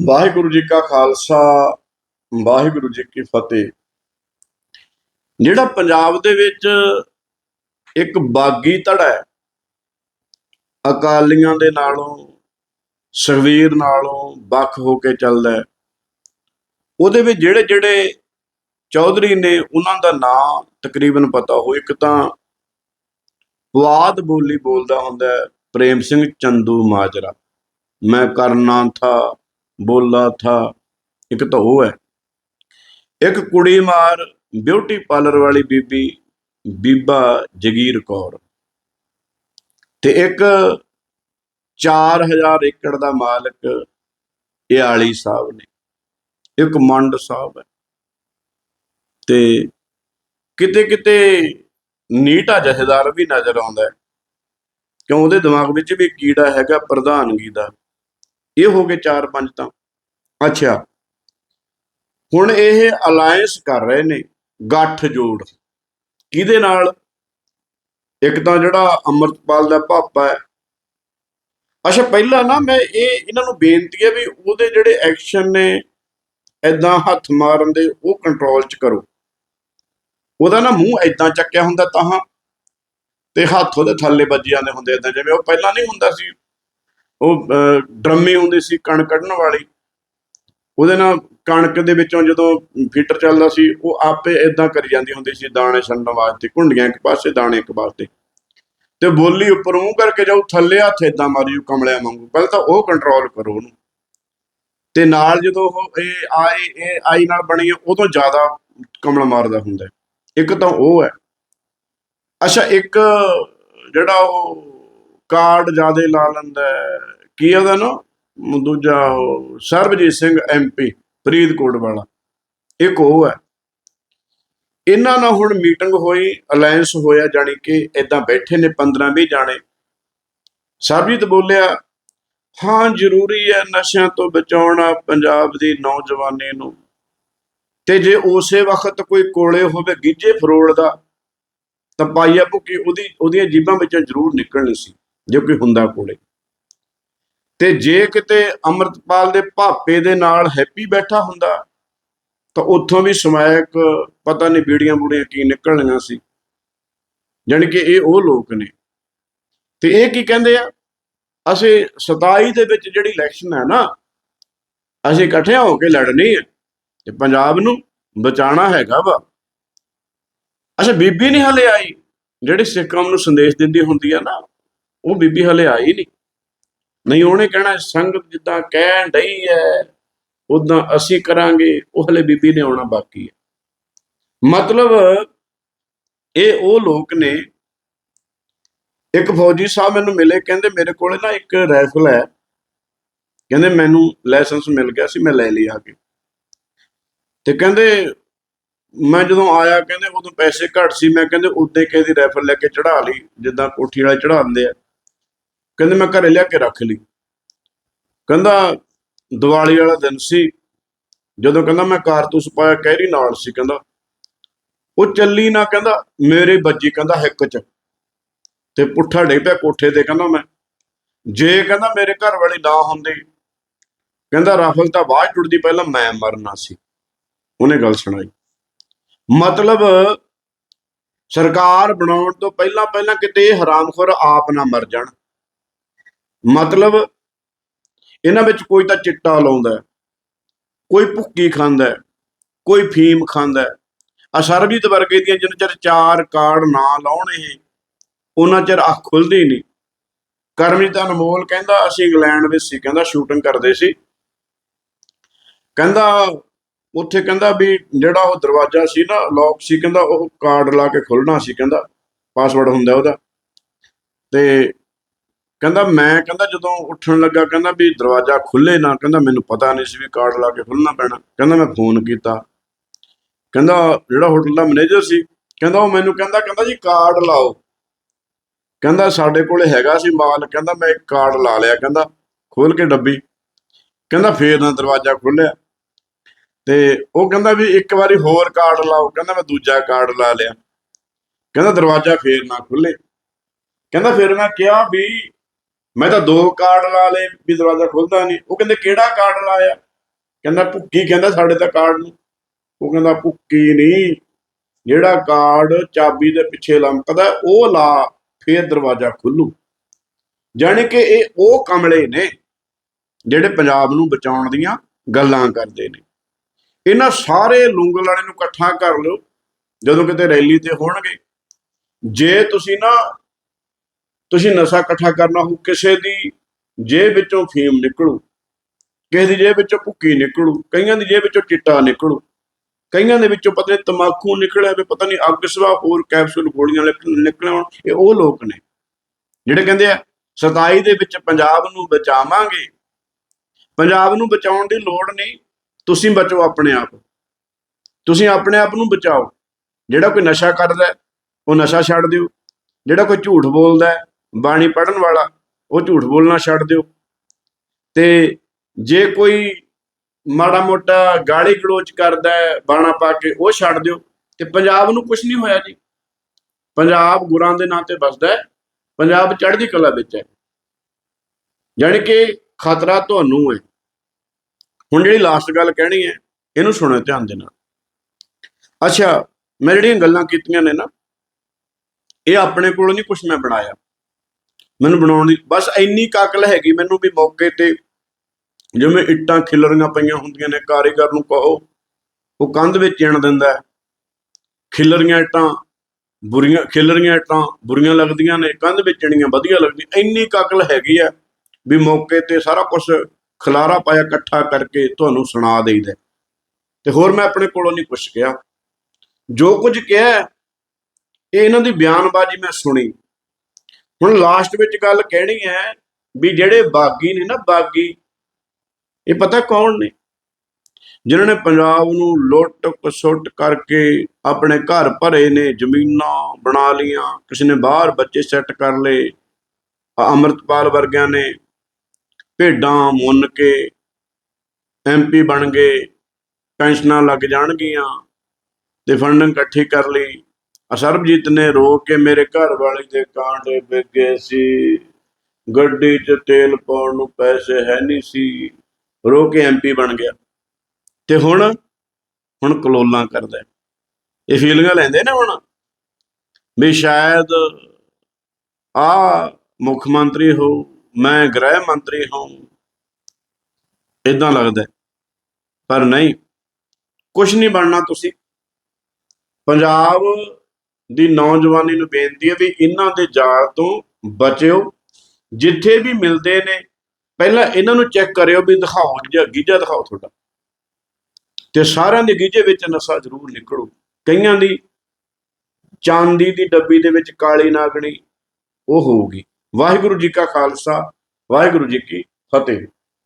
ਵਾਹਿਗੁਰੂ ਜੀ ਕਾ ਖਾਲਸਾ, ਵਾਹਿਗੁਰੂ ਜੀ ਕੀ ਫਤਿਹ। ਜਿਹੜਾ ਪੰਜਾਬ ਦੇ ਵਿੱਚ ਇੱਕ ਬਾਗੀ ਧੜਾ ਹੈ, ਅਕਾਲੀਆਂ ਦੇ ਨਾਲੋਂ ਸੁਖਵੀਰ ਨਾਲੋਂ ਵੱਖ ਹੋ ਕੇ ਚੱਲਦਾ ਹੈ, ਉਹਦੇ ਵਿੱਚ ਜਿਹੜੇ ਜਿਹੜੇ ਚੌਧਰੀ ਨੇ, ਉਹਨਾਂ ਦਾ ਨਾਂ ਤਕਰੀਬਨ ਪਤਾ ਹੋ ਇੱਕ ਤਾਂ ਪੁਆਧ ਬੋਲੀ ਬੋਲਦਾ ਹੁੰਦਾ ਪ੍ਰੇਮ ਸਿੰਘ ਚੰਦੂ ਮਾਜਰਾ। ਮੈਂ ਕਰਨਾ ਥਾ ਬੋਲਾ ਥਾ। ਇੱਕ ਤਾਂ ਉਹ ਹੈ। ਇੱਕ ਕੁੜੀ ਮਾਰ ਬਿਊਟੀ ਪਾਰਲਰ ਵਾਲੀ ਬੀਬੀ ਬੀਬਾ ਜਗੀਰ ਕੌਰ। ਤੇ ਇੱਕ 4000 ਏਕੜ ਦਾ ਮਾਲਕ ਇਹ ਆਲੀ ਸਾਹਿਬ ਨੇ। ਇੱਕ ਮੰਡ ਸਾਹਿਬ ਹੈ। ਤੇ ਕਿਤੇ ਕਿਤੇ ਨੀਟਾ ਜਥੇਦਾਰ ਵੀ ਨਜ਼ਰ ਆਉਂਦਾ ਹੈ। ਕਿਉਂ? ਉਹਦੇ ਦਿਮਾਗ ਵਿੱਚ ਵੀ ਕੀੜਾ ਹੈਗਾ, ਪ੍ਰਧਾਨਗੀ ਦਾ। ਇਹ ਹੋ ਗਏ 4-5 ਤਾਂ। ਅੱਛਾ। ਹੁਣ ਇਹ ਅਲਾਈਅੰਸ ਕਰ ਰਹੇ ਨੇ, ਗੱਠ ਜੋੜ। ਕਿਹਦੇ ਨਾਲ? ਇੱਕ ਤਾਂ ਜਿਹੜਾ ਅਮਰਤਪਾਲ ਦਾ ਪਾਪਾ ਹੈ। ਅੱਛਾ, ਪਹਿਲਾਂ ਨਾ ਮੈਂ ਇਹ ਇਹਨਾਂ ਨੂੰ ਬੇਨਤੀ ਹੈ ਵੀ ਉਹਦੇ ਜਿਹੜੇ ਐਕਸ਼ਨ ਨੇ ਐਦਾਂ ਹੱਥ ਮਾਰਨ ਦੇ, ਉਹ ਕੰਟਰੋਲ ਚ ਕਰੋ। ਉਹਦਾ ਨਾ ਮੂੰਹ ਐਦਾਂ ਚੱਕਿਆ ਹੁੰਦਾ ਤਾਂ ਤੇ ਹੱਥ ਉਹਦੇ ਥੱਲੇ ਵੱਜ ਜਾਂਦੇ ਹੁੰਦੇ ਐਦਾਂ ਜਿਵੇਂ ਉਹ ਪਹਿਲਾਂ ਨਹੀਂ ਹੁੰਦਾ ਸੀ। ਉਹ ਡਰਮੇ ਹੁੰਦੇ ਸੀ, ਕਣ ਕੱਢਣ ਵਾਲੀ। ਉਹਦੇ ਨਾਲ ਕਣਕ ਦੇ ਵਿੱਚੋਂ ਜਦੋਂ ਫੀਟਰ ਚੱਲਦਾ ਸੀ ਉਹ ਆਪੇ ਇਦਾਂ ਕਰੀ ਜਾਂਦੀ ਹੁੰਦੀ ਸੀ ਦਾਣੇ ਛੰਡਣ ਵਾਸਤੇ ਘੁੰਡੀਆਂ ਇੱਕ ਪਾਸੇ ਦਾਣੇ ਇੱਕ ਪਾਸੇ। ਤੇ ਬੋਲੀ ਉੱਪਰ ਮੂੰਹ ਕਰਕੇ ਜਾਊ ਥੱਲੇ ਹੱਥ ਇਦਾਂ ਮਾਰੀ ਕਮਲਿਆਂ ਵਾਂਗੂ ਪਹਿਲਾਂ ਤਾਂ ਉਹ ਕੰਟਰੋਲ ਕਰੋ ਉਹਨੂੰ। ਤੇ ਨਾਲ ਜਦੋਂ ਉਹ ਇਹ ਆਈ ਇਹ ਆਈ ਨਾਲ ਬਣੀ ਹੈ, ਉਦੋਂ ਜ਼ਿਆਦਾ ਕਮਲ ਮਾਰਦਾ ਹੁੰਦਾ ਇੱਕ ਤਾਂ ਉਹ ਹੈ। ਅੱਛਾ ਇੱਕ ਜਿਹੜਾ ਉਹ ਕਾਰਡ ਜਿਆਦੇ ਲਾ ਲੈਂਦਾ ਕੀ ਉਹਦਾ ਨਾ ਦੂਜਾ ਸਰਬਜੀਤ ਸਿੰਘ ਐਮਪੀ ਫਰੀਦਕੋਟ ਵਾਲਾ। ਇੱਕ ਉਹ ਹੈ। ਇਹਨਾਂ ਨਾਲ ਹੁਣ ਮੀਟਿੰਗ ਹੋਈ ਅਲਾਈਅੰਸ ਹੋਇਆ, ਜਾਣੀ ਕਿ ਇਦਾਂ ਬੈਠੇ ਨੇ 15 20 ਜਾਣੇ। ਸਰਬਜੀਤ ਬੋਲਿਆ, ਹਾਂ, ਜ਼ਰੂਰੀ ਹੈ ਨਸ਼ਿਆਂ ਤੋਂ ਬਚਾਉਣਾ ਪੰਜਾਬ ਦੀ ਨੌਜਵਾਨੀ ਨੂੰ। ਤੇ ਜੇ ਉਸੇ ਵਕਤ ਕੋਈ ਕੋਲੇ ਹੋਵੇ ਗਿੱਜੇ ਫਰੋਲ ਦਾ, ਤਾਂ ਪਾਈਆ ਭੁੱਕੀ ਉਹਦੀ, ਉਹਦੀਆਂ ਜੀਬਾਂ ਵਿੱਚੋਂ ਜ਼ਰੂਰ ਨਿਕਲਣੀ ਸੀ, ਜੇ ਕੋਈ ਹੁੰਦਾ ਕੋਲੇ। ਤੇ ਜੇ ਕਿਤੇ ਅਮਰਤਪਾਲ ਦੇ ਭਾਪੇ ਦੇ ਨਾਲ ਹੈਪੀ ਬੈਠਾ ਹੁੰਦਾ, ਤਾਂ ਉੱਥੋਂ ਵੀ ਸਮਾਇਕ ਪਤਾ ਨਹੀਂ ਬੀੜੀਆਂ ਬੁੜੀਆਂ ਕੀ ਨਿਕਲਣੀਆਂ ਸੀ। ਜਾਣੀ ਕਿ ਇਹ ਉਹ ਲੋਕ ਨੇ। ਤੇ ਇਹ ਕੀ ਕਹਿੰਦੇ ਆ? ਅਸੀਂ 27 ਦੇ ਵਿੱਚ ਜਿਹੜੀ ਇਲੈਕਸ਼ਨ ਹੈ ਨਾ, ਅਸੀਂ ਇਕੱਠਿਆਂ ਹੋ ਕੇ ਲੜਨੀ ਹੈ। ਤੇ ਪੰਜਾਬ ਨੂੰ ਬਚਾਉਣਾ ਹੈਗਾ ਵਾ। ਅੱਛਾ, ਬੀਬੀ ਨਹੀਂ ਹਲੇ ਆਈ। ਜਿਹੜੀ ਸਿੱਖ ਕੌਮ ਨੂੰ ਸੰਦੇਸ਼ ਦਿੰਦੀ ਹੁੰਦੀ ਆ ਨਾ, ਉਹ ਬੀਬੀ ਹਲੇ ਆਈ ਨਹੀਂ ਨਹੀਂ, ਉਹਨੇ ਕਹਿਣਾ, ਸੰਗਤ ਜਿੱਦਾਂ ਕਹਿਣ ਡਈ ਹੈ ਉਦਾਂ ਅਸੀਂ ਕਰਾਂਗੇ, ਉਹ ਹਲੇ ਬੀਬੀ ਨੇ ਆਉਣਾ ਬਾਕੀ ਹੈ ਮਤਲਬ ਇਹ ਉਹ ਲੋਕ ਨੇ, ਇੱਕ ਫੌਜੀ ਸਾਹਿਬ ਮੈਨੂੰ ਮਿਲੇ, ਕਹਿੰਦੇ ਮੇਰੇ ਕੋਲੇ ਨਾ ਇੱਕ ਰਾਈਫਲ ਹੈ ਕਹਿੰਦੇ ਮੈਨੂੰ ਲਾਇਸੈਂਸ ਮਿਲ ਗਿਆ ਸੀ, ਮੈਂ ਲੈ ਲਿਆ ਕੇ। ਤੇ ਕਹਿੰਦੇ ਮੈਂ ਜਦੋਂ ਆਇਆ, ਕਹਿੰਦੇ ਉਦੋਂ ਪੈਸੇ ਘੱਟ ਸੀ, ਮੈਂ ਕਹਿੰਦੇ ਉੱਤੇ ਕਹਿੰਦੀ ਰਾਈਫਲ ਲੈ ਕੇ ਚੜਾ ਲਈ, ਜਿੱਦਾਂ ਕੋਠੀ ਵਾਲੇ ਚੜਾਉਂਦੇ ਆ। ਕਹਿੰਦੇ ਮੈਂ ਘਰੇ ਲਿਆ ਕੇ ਰੱਖ ਲਈ। ਕਹਿੰਦਾ ਦੀਵਾਲੀ ਵਾਲਾ ਦਿਨ ਸੀ, ਜਦੋਂ ਕਹਿੰਦਾ ਮੈਂ ਕਾਰਤੂਸ ਪਾਇਆ ਕਹਿਰੀ ਨਾਲ ਸੀ ਕਹਿੰਦਾ। ਉਹ ਚੱਲੀ ਨਾ ਕਹਿੰਦਾ, ਮੇਰੇ ਬੱਜੀ ਕਹਿੰਦਾ ਹਿੱਕ ਚ ਤੇ ਪੁੱਠਾ ਡੇ ਪਿਆ ਕੋਠੇ ਤੇ ਕਹਿੰਦਾ ਮੈਂ। ਜੇ ਕਹਿੰਦਾ ਮੇਰੇ ਘਰ ਵਾਲੀ ਨਾ ਹੁੰਦੀ, ਕਹਿੰਦਾ ਰਾਫਲ ਤਾਂ ਬਾਅਦ ਟੁੱਟਦੀ ਪਹਿਲਾਂ ਮੈਂ ਮਰਨਾ ਸੀ। ਉਹਨੇ ਗੱਲ ਸੁਣਾਈ। ਮਤਲਬ ਸਰਕਾਰ ਬਣਾਉਣ ਤੋਂ ਪਹਿਲਾਂ ਪਹਿਲਾਂ ਕਿਤੇ ਇਹ ਹਰਾਮਖੋਰ ਆਪ ਨਾ ਮਰ ਜਾਣ। ਮਤਲਬ ਇਹਨਾਂ ਵਿੱਚ ਕੋਈ ਤਾਂ ਚਿੱਟਾ ਲਾਉਂਦਾ ਕੋਈ ਭੁੱਕੀ ਖਾਂਦਾ ਕੋਈ ਫੀਮ ਖਾਂਦਾ ਆ ਸਰਬਜੀਤ ਵਰਗੇ ਦੀਆਂ ਜਿੰਨਾ ਚਿਰ ਚਾਰ ਕਾਰਡ ਨਾ ਲਾਉਣ ਇਹ, ਉਹਨਾਂ ਚਿਰ ਅੱਖ ਖੁੱਲਦੀ ਨਹੀਂ। ਕਰਮਜੀਤ ਅਨਮੋਲ ਕਹਿੰਦਾ, ਅਸੀਂ ਇੰਗਲੈਂਡ ਵਿੱਚ ਸੀ, ਕਹਿੰਦਾ ਸ਼ੂਟਿੰਗ ਕਰਦੇ ਸੀ। ਕਹਿੰਦਾ, ਉੱਥੇ ਕਹਿੰਦਾ ਵੀ ਜਿਹੜਾ ਉਹ ਦਰਵਾਜ਼ਾ ਸੀ ਨਾ ਲੌਕ ਸੀ, ਕਹਿੰਦਾ ਉਹ ਕਾਰਡ ਲਾ ਕੇ ਖੁੱਲਣਾ ਸੀ, ਕਹਿੰਦਾ ਪਾਸਵਰਡ ਹੁੰਦਾ ਉਹਦਾ। ਤੇ ਕਹਿੰਦਾ ਮੈਂ, ਕਹਿੰਦਾ ਜਦੋਂ ਉੱਠਣ ਲੱਗਾ, ਕਹਿੰਦਾ ਵੀ ਦਰਵਾਜ਼ਾ ਖੁੱਲੇ ਨਾ, ਕਹਿੰਦਾ ਮੈਨੂੰ ਪਤਾ ਨਹੀਂ ਸੀ ਵੀ ਕਾਰਡ ਲਾ ਕੇ ਖੁੱਲਣਾ ਪੈਣਾ। ਕਹਿੰਦਾ ਮੈਂ ਫੋਨ ਕੀਤਾ। ਕਹਿੰਦਾ ਜਿਹੜਾ ਹੋਟਲ ਦਾ ਮੈਨੇਜਰ ਸੀ, ਕਹਿੰਦਾ ਉਹ ਮੈਨੂੰ ਕਹਿੰਦਾ ਕਹਿੰਦਾ ਜੀ ਕਾਰਡ ਲਾਓ। ਕਹਿੰਦਾ ਸਾਡੇ ਕੋਲੇ ਹੈਗਾ ਸੀ ਮਾਲ, ਕਹਿੰਦਾ ਮੈਂ ਇੱਕ ਕਾਰਡ ਲਾ ਲਿਆ, ਕਹਿੰਦਾ ਖੋਲ ਕੇ ਡੱਬੀ। ਕਹਿੰਦਾ ਫੇਰ ਨਾ ਦਰਵਾਜ਼ਾ ਖੁੱਲਿਆ ਤੇ ਉਹ ਕਹਿੰਦਾ ਵੀ ਇੱਕ ਵਾਰੀ ਹੋਰ ਕਾਰਡ ਲਾਓ, ਕਹਿੰਦਾ ਮੈਂ ਦੂਜਾ ਕਾਰਡ ਲਾ ਲਿਆ। ਕਹਿੰਦਾ ਦਰਵਾਜ਼ਾ ਫੇਰ ਨਾ ਖੁੱਲੇ ਕਹਿੰਦਾ ਫਿਰ ਮੈਂ ਕਿਹਾ ਵੀ ਮੈਂ ਤਾਂ ਦੋ ਕਾਰਡ ਲਾ ਲਏ, ਵੀ ਦਰਵਾਜ਼ਾ ਖੁੱਲਦਾ ਨਹੀਂ। ਉਹ ਕਹਿੰਦੇ, ਕਿਹੜਾ ਕਾਰਡ ਲਾਇਆ? ਕਹਿੰਦਾ, ਭੁੱਕੀ ਕਹਿੰਦਾ ਸਾਡੇ ਤਾਂ ਕਾਰਡ ਨੂੰ ਉਹ ਕਹਿੰਦਾ, ਭੁੱਕੀ ਨਹੀਂ। ਜਿਹੜਾ ਕਾਰਡ ਚਾਬੀ ਦੇ ਪਿੱਛੇ ਲਮਕਦਾ, ਉਹ ਲਾ, ਫੇਰ ਦਰਵਾਜ਼ਾ ਖੁੱਲੂ। ਜਾਣੀ ਕਿ ਇਹ ਉਹ ਕਮਲੇ ਨੇ, ਜਿਹੜੇ ਪੰਜਾਬ ਨੂੰ ਬਚਾਉਣ ਦੀਆਂ ਗੱਲਾਂ ਕਰਦੇ ਨੇ। ਇਹਨਾਂ ਸਾਰੇ ਲੁੰਗਲਾਣੇ ਨੂੰ ਇਕੱਠਾ ਕਰ ਲਿਓ, ਜਦੋਂ ਕਿਤੇ ਰੈਲੀ ਤੇ ਹੋਣਗੇ। ਜੇ ਤੁਸੀਂ ਨਾ ਤੁਸੀਂ ਨਸ਼ਾ ਇਕੱਠਾ ਕਰਨਾ ਹੋ ਕਿਸੇ ਦੀ ਜੇਬ ਵਿੱਚੋਂ ਫੀਮ ਨਿਕਲੂ, ਕਿਸੇ ਦੀ ਜੇਬ ਵਿੱਚੋਂ ਭੁੱਕੀ ਨਿਕਲੂ, ਕਈਆਂ ਦੀ ਜੇਬ ਵਿੱਚੋਂ ਚਿੱਟਾ ਨਿਕਲੂ, ਕਈਆਂ ਦੇ ਵਿੱਚੋਂ ਪਤਾ ਨਹੀਂ ਤਮਾਕੂ ਨਿਕਲਿਆ ਵੀ ਪਤਾ ਨਹੀਂ ਅੱਗ ਸਵਾ ਹੋਰ ਕੈਪਸੂਲ ਗੋਲੀਆਂ ਨਿਕਲ- ਨਿਕਲਣ ਇਹ ਉਹ ਲੋਕ ਨੇ ਜਿਹੜੇ ਕਹਿੰਦੇ ਆ 27 ਦੇ ਵਿੱਚ ਪੰਜਾਬ ਨੂੰ ਬਚਾਵਾਂਗੇ। ਪੰਜਾਬ ਨੂੰ ਬਚਾਉਣ ਦੀ ਲੋੜ ਨਹੀਂ, ਤੁਸੀਂ ਬਚੋ ਆਪਣੇ ਆਪ। ਤੁਸੀਂ ਆਪਣੇ ਆਪ ਨੂੰ ਬਚਾਓ। ਜਿਹੜਾ ਕੋਈ ਨਸ਼ਾ ਕਰਦਾ ਉਹ ਨਸ਼ਾ ਛੱਡ ਦਿਓ। ਜਿਹੜਾ ਕੋਈ ਝੂਠ ਬੋਲਦਾ ਬਾਣੀ ਪੜਨ ਵਾਲਾ, ਉਹ ਝੂਠ ਬੋਲਣਾ ਛੱਡ ਦਿਓ। ਤੇ ਜੇ ਕੋਈ ਮਾੜਾ ਮੋਟਾ ਗਾਲੀ ਗਲੋਚ ਕਰਦਾ ਹੈ, ਬਾਣਾ ਪਾ ਕੇ, ਉਹ ਛੱਡ ਦਿਓ। ਤੇ ਪੰਜਾਬ ਨੂੰ ਕੁਝ ਨਹੀਂ ਹੋਇਆ ਜੀ। ਪੰਜਾਬ ਗੁਰਾਂ ਦੇ ਨਾਂ ਤੇ ਵੱਸਦਾ ਹੈ। ਪੰਜਾਬ ਚੜ੍ਹਦੀ ਕਲਾ ਵਿੱਚ ਹੈ। ਜਾਣੀ ਕਿ ਖਤਰਾ ਤੁਹਾਨੂੰ ਹੈ। ਹੁਣ ਜਿਹੜੀ ਲਾਸਟ ਗੱਲ ਕਹਿਣੀ ਹੈ, ਇਹਨੂੰ ਸੁਣੋ ਧਿਆਨ ਦੇ ਨਾਲ। ਅੱਛਾ, ਮੈਂ ਜਿਹੜੀਆਂ ਗੱਲਾਂ ਕੀਤੀਆਂ ਨੇ ਨਾ, ਇਹ ਆਪਣੇ ਕੋਲੋਂ ਨਹੀਂ ਕੁਝ ਮੈਂ ਬਣਾਇਆ। ਮੈਨੂੰ ਬਣਾਉਣ ਦੀ ਬਸ ਇੰਨੀ ਕਾਕਲ ਹੈਗੀ ਮੈਨੂੰ ਵੀ ਮੌਕੇ ਤੇ ਜਿਵੇਂ ਇੱਟਾਂ ਖਿਲਰੀਆਂ ਪਈਆਂ ਹੁੰਦੀਆਂ ਨੇ ਕਾਰੀਗਰ ਨੂੰ ਕਹੋ ਉਹ ਕੰਧ ਵਿੱਚ ਚਿਣ ਦਿੰਦਾ ਖਿਲਰੀਆਂ ਇੱਟਾਂ ਬੁਰੀਆਂ ਖਿਲਰੀਆਂ ਇੱਟਾਂ ਬੁਰੀਆਂ ਲੱਗਦੀਆਂ ਨੇ ਕੰਧ ਵਿੱਚ ਚਿਣੀਆਂ ਵਧੀਆ ਲੱਗਦੀਆਂ ਇੰਨੀ ਕਾਕਲ ਹੈਗੀ ਆ ਵੀ ਮੌਕੇ ਤੇ ਸਾਰਾ ਕੁਝ ਖਲਾਰਾ ਪਾਇਆ ਇਕੱਠਾ ਕਰਕੇ ਤੁਹਾਨੂੰ ਸੁਣਾ ਦੇਈਦਾ ਤੇ ਹੋਰ ਮੈਂ ਆਪਣੇ ਕੋਲੋਂ ਨਹੀਂ ਕੁਛ ਕਿਹਾ। ਜੋ ਕੁਝ ਕਿਹਾ ਹੈ, ਇਹ ਇਹਨਾਂ ਦੀ ਬਿਆਨਬਾਜ਼ੀ ਮੈਂ ਸੁਣੀ। ਹੁਣ ਲਾਸਟ ਵਿੱਚ ਗੱਲ ਕਹਿਣੀ ਹੈ ਵੀ ਜਿਹੜੇ ਬਾਗੀ ਨੇ ਨਾ, ਬਾਗੀ, ਇਹ ਪਤਾ ਕੌਣ ਨੇ? ਜਿਨ੍ਹਾਂ ਨੇ ਪੰਜਾਬ ਨੂੰ ਲੁੱਟ ਕਸੁੱਟ ਕਰਕੇ ਆਪਣੇ ਘਰ ਭਰੇ ਨੇ, ਜ਼ਮੀਨਾਂ ਬਣਾ ਲੀਆਂ ਕਿਸੇ ਨੇ ਬਾਹਰ ਬੱਚੇ ਸੈੱਟ ਕਰ ਲਏ ਆਹ ਅੰਮ੍ਰਿਤਪਾਲ ਵਰਗਿਆਂ ਨੇ, ਭੇਡਾਂ ਮੁੰਨ ਕੇ ਐਮਪੀ ਬਣ ਗਏ, ਪੈਨਸ਼ਨਾਂ ਲੱਗ ਜਾਣਗੀਆਂ ਤੇ ਫੰਡਿੰਗ ਇਕੱਠੀ ਕਰ ਲਈ। ਅਸਰਬਜੀਤ ਨੇ ਰੋ ਕੇ ਮੇਰੇ ਘਰ ਵਾਲੀ ਦੇ ਕਾਂਡੇ ਵਿਗੇ ਸੀ। ਗੱਡੀ 'ਚ ਤੇਲ ਪਾਉਣ ਨੂੰ ਪੈਸੇ ਹੈ ਨਹੀਂ ਸੀ। ਰੋ ਕੇ ਐਮਪੀ ਬਣ ਗਿਆ। ਤੇ ਹੁਣ ਹੁਣ ਕਲੋਲਾਂ ਕਰਦਾ ਇਹ ਫੀਲਿੰਗਾਂ ਲੈਂਦੇ ਨੇ ਹੁਣ? ਵੀ ਸ਼ਾਇਦ ਆ ਮੁੱਖ ਮੰਤਰੀ ਹੋ ਮੈਂ ਗ੍ਰਹਿ ਮੰਤਰੀ ਹਾਂ ਇਦਾਂ ਲੱਗਦਾ ਪਰ ਨਹੀਂ ਕੁਝ ਨਹੀਂ ਬਣਨਾ ਤੁਸੀਂ। ਪੰਜਾਬ ਦੀ ਨੌਜਵਾਨੀ ਨੂੰ ਬੇਨਤੀ ਹੈ ਵੀ ਇਹਨਾਂ ਦੇ ਜਾਲ ਤੋਂ ਬਚਿਓ, ਜਿੱਥੇ ਵੀ ਮਿਲਦੇ ਨੇ, ਪਹਿਲਾਂ ਇਹਨਾਂ ਨੂੰ ਚੈੱਕ ਕਰਿਓ ਵੀ ਦਿਖਾਓ ਜਾਂ ਗੀਜਾ ਦਿਖਾਓ ਤੁਹਾਡਾ। ਤੇ ਸਾਰਿਆਂ ਦੇ ਗੀਜੇ ਵਿੱਚ ਨਸ਼ਾ ਜ਼ਰੂਰ ਨਿਕਲੂ। ਕਈਆਂ ਦੀ ਚਾਂਦੀ ਦੀ ਡੱਬੀ ਦੇ ਵਿੱਚ ਕਾਲੀ ਨਾਗਣੀ, ਉਹ ਹੋਊਗੀ। ਵਾਹਿਗੁਰੂ ਜੀ ਕਾ ਖਾਲਸਾ, ਵਾਹਿਗੁਰੂ ਜੀ ਕੀ ਫਤਿਹ।